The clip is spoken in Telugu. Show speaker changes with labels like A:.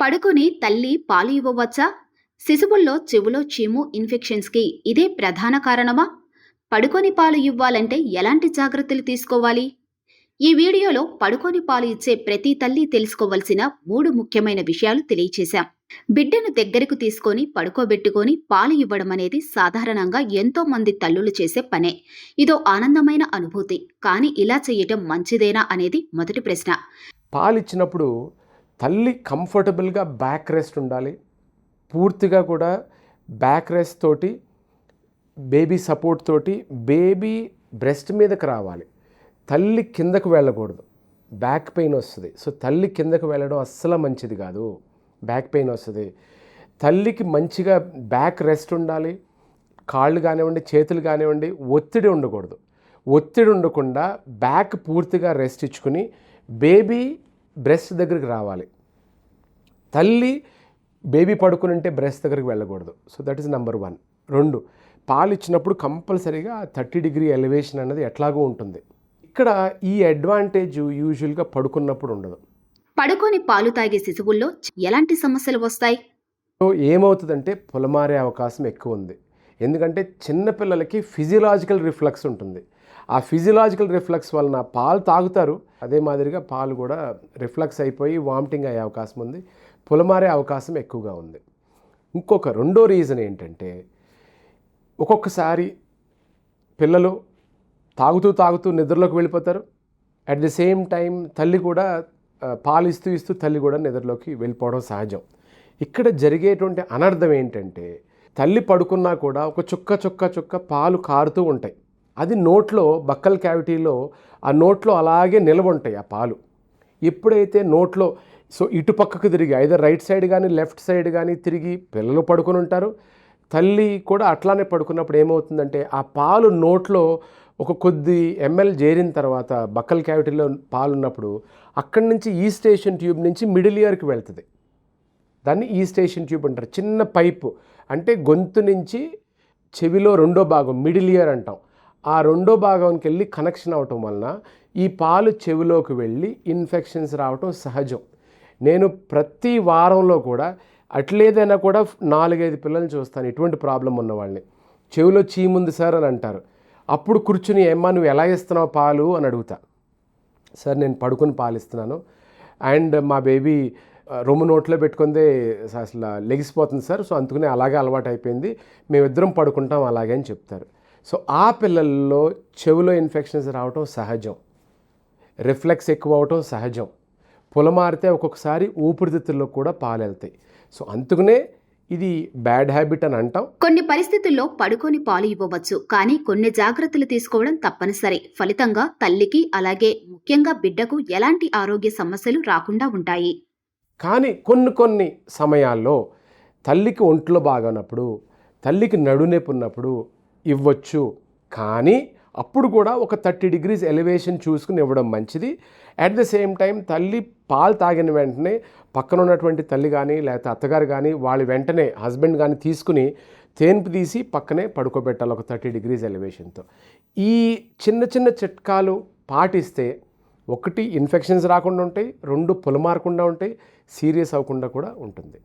A: పడుకొని తల్లి పాలు ఇవ్వవచ్చా? శిశువుల్లో చెవులో చీము ఇన్ఫెక్షన్స్కి ఇదే ప్రధాన కారణమా? పడుకొని పాలు ఇవ్వాలంటే ఎలాంటి జాగ్రత్తలు తీసుకోవాలి? ఈ వీడియోలో పడుకొని పాలు ఇచ్చే ప్రతి తల్లి తెలుసుకోవలసిన మూడు ముఖ్యమైన విషయాలు తెలియచేశాం. బిడ్డను దగ్గరకు తీసుకొని పడుకోబెట్టుకొని పాలు ఇవ్వడం అనేది సాధారణంగా ఎంతో మంది తల్లులు చేసే పనే. ఇదో ఆనందమైన అనుభూతి. కానీ ఇలా చేయటం మంచిదేనా అనేది మొదటి ప్రశ్న.
B: పాలు ఇచ్చినప్పుడు తల్లి కంఫర్టబుల్గా బ్యాక్ రెస్ట్ ఉండాలి. పూర్తిగా కూడా బ్యాక్ రెస్ట్ తోటి బేబీ సపోర్ట్ తోటి బేబీ బ్రెస్ట్ మీదకి రావాలి. తల్లి కిందకు వెళ్ళకూడదు. బ్యాక్ పెయిన్ వస్తుంది. సో తల్లి కిందకు వెళ్ళడం అస్సలు మంచిది కాదు. బ్యాక్ పెయిన్ వస్తుంది. తల్లికి మంచిగా బ్యాక్ రెస్ట్ ఉండాలి. కాళ్ళు కానివ్వండి చేతులు కానివ్వండి ఒత్తిడి ఉండకూడదు. ఒత్తిడి ఉండకుండా బ్యాక్ పూర్తిగా రెస్ట్ ఇచ్చుకుని బేబీ బ్రెస్ట్ దగ్గరికి రావాలి. తల్లి బేబీ పడుకుని ఉంటే బ్రెస్ట్ దగ్గరికి వెళ్ళకూడదు. So that is number one రెండు పాలు ఇచ్చినప్పుడు కంపల్సరీగా థర్టీ డిగ్రీ ఎలివేషన్ అనేది ఎట్లాగో ఉంటుంది. ఇక్కడ ఈ అడ్వాంటేజ్ యూజువల్గా పడుకున్నప్పుడు ఉండదు.
A: పడుకొని పాలు తాగే శిశువుల్లో ఎలాంటి సమస్యలు వస్తాయి?
B: సో ఏమవుతుందంటే పొలమారే అవకాశం ఎక్కువ ఉంది. ఎందుకంటే చిన్నపిల్లలకి ఫిజియలాజికల్ రిఫ్లెక్స్ ఉంటుంది. ఆ ఫిజియలాజికల్ రిఫ్లెక్స్ వలన పాలు తాగుతారు. అదే మాదిరిగా పాలు కూడా రిఫ్లెక్స్ అయిపోయి వామిటింగ్ అయ్యే అవకాశం ఉంది. పొలమారే అవకాశం ఎక్కువగా ఉంది. ఇంకొక రెండో రీజన్ ఏంటంటే ఒక్కొక్కసారి పిల్లలు తాగుతూ తాగుతూ నిద్రలోకి వెళ్ళిపోతారు. అట్ ది సేమ్ టైం తల్లి కూడా పాలు ఇస్తూ ఇస్తూ తల్లి కూడా నిద్రలోకి వెళ్ళిపోవడం సహజం. ఇక్కడ జరిగేటువంటి అనర్థం ఏంటంటే తల్లి పడుకున్నా కూడా ఒక చుక్క చుక్క చుక్క పాలు కారుతూ ఉంటాయి. అది నోట్లో బక్కల్ క్యావిటీలో ఆ నోట్లో అలాగే నిల్వ ఉంటాయి ఆ పాలు. ఎప్పుడైతే నోట్లో సో ఇటు పక్కకు తిరిగి ఐదర్ రైట్ సైడ్ కానీ లెఫ్ట్ సైడ్ కానీ తిరిగి పిల్లలు పడుకొని ఉంటారు. తల్లి కూడా అట్లానే పడుకున్నప్పుడు ఏమవుతుందంటే ఆ పాలు నోట్లో ఒక కొద్ది ఎంఎల్ చేరిన తర్వాత బక్కల్ క్యావిటీలో పాలు ఉన్నప్పుడు అక్కడి నుంచి ఈ స్టేషన్ ట్యూబ్ నుంచి మిడిల్ ఇయర్కి వెళ్తుంది. దాన్ని ఈ స్టేషన్ ట్యూబ్ అంటారు. చిన్న పైపు అంటే గొంతు నుంచి చెవిలో రెండో భాగం మిడిల్ ఇయర్ అంటాం. ఆ రెండో భాగానికి వెళ్ళి కనెక్షన్ అవటం వలన ఈ పాలు చెవిలోకి వెళ్ళి ఇన్ఫెక్షన్స్ రావటం సహజం. నేను ప్రతి వారంలో కూడా అట్లేదైనా కూడా నాలుగైదు పిల్లల్ని చూస్తాను. ఇటువంటి ప్రాబ్లం ఉన్న వాళ్ళని. చెవిలో చీముంది సార్ అని అంటారు. అప్పుడు కూర్చుని ఏమ్మా నువ్వు ఎలా ఇస్తున్నావు పాలు? అని అడుగుతా. సార్ నేను పడుకొని పాలిస్తున్నాను అండ్ మా బేబీ రొమ్ము నోట్లో పెట్టుకుందే అసలు లెగిసిపోతుంది సార్. సో అందుకనే అలాగే అలవాటు అయిపోయింది మేమిద్దరం పడుకుంటాం అలాగే అని చెప్తారు. సో ఆ పిల్లల్లో చెవిలో ఇన్ఫెక్షన్స్ రావటం సహజం. రిఫ్లెక్స్ ఎక్కువ అవటం సహజం పొలమారితే ఒక్కొక్కసారి ఊపిరితిత్తుల్లో కూడా పాలు వెళ్తాయి సో అందుకనే ఇది బ్యాడ్ హ్యాబిట్ అని అంటాం.
A: కొన్ని పరిస్థితుల్లో పడుకొని పాలు ఇవ్వవచ్చు. కానీ కొన్ని జాగ్రత్తలు తీసుకోవడం తప్పనిసరి. ఫలితంగా తల్లికి అలాగే ముఖ్యంగా బిడ్డకు ఎలాంటి ఆరోగ్య సమస్యలు రాకుండా ఉంటాయి.
B: కానీ కొన్ని కొన్ని సమయాల్లో తల్లికి ఒంట్లో బాగానప్పుడు తల్లికి నడునొప్పి ఉన్నప్పుడు ఇవ్వచ్చు. కానీ అప్పుడు కూడా ఒక థర్టీ డిగ్రీస్ ఎలివేషన్ చూసుకుని ఇవ్వడం మంచిది. అట్ ద సేమ్ టైం తల్లి పాలు తాగిన వెంటనే పక్కన ఉన్నటువంటి తల్లి కానీ లేకపోతే అత్తగారు కానీ వాళ్ళు వెంటనే హస్బెండ్ కానీ తీసుకుని తేన్పు తీసి పక్కనే పడుకోబెట్టాలి ఒక థర్టీ డిగ్రీస్ ఎలివేషన్తో. ఈ చిన్న చిన్న చిట్కాలు పాటిస్తే ఒకటి ఇన్ఫెక్షన్స్ రాకుండా ఉంటాయి రెండు పొలమారకుండా ఉంటాయి సీరియస్ అవ్వకుండా కూడా ఉంటుంది.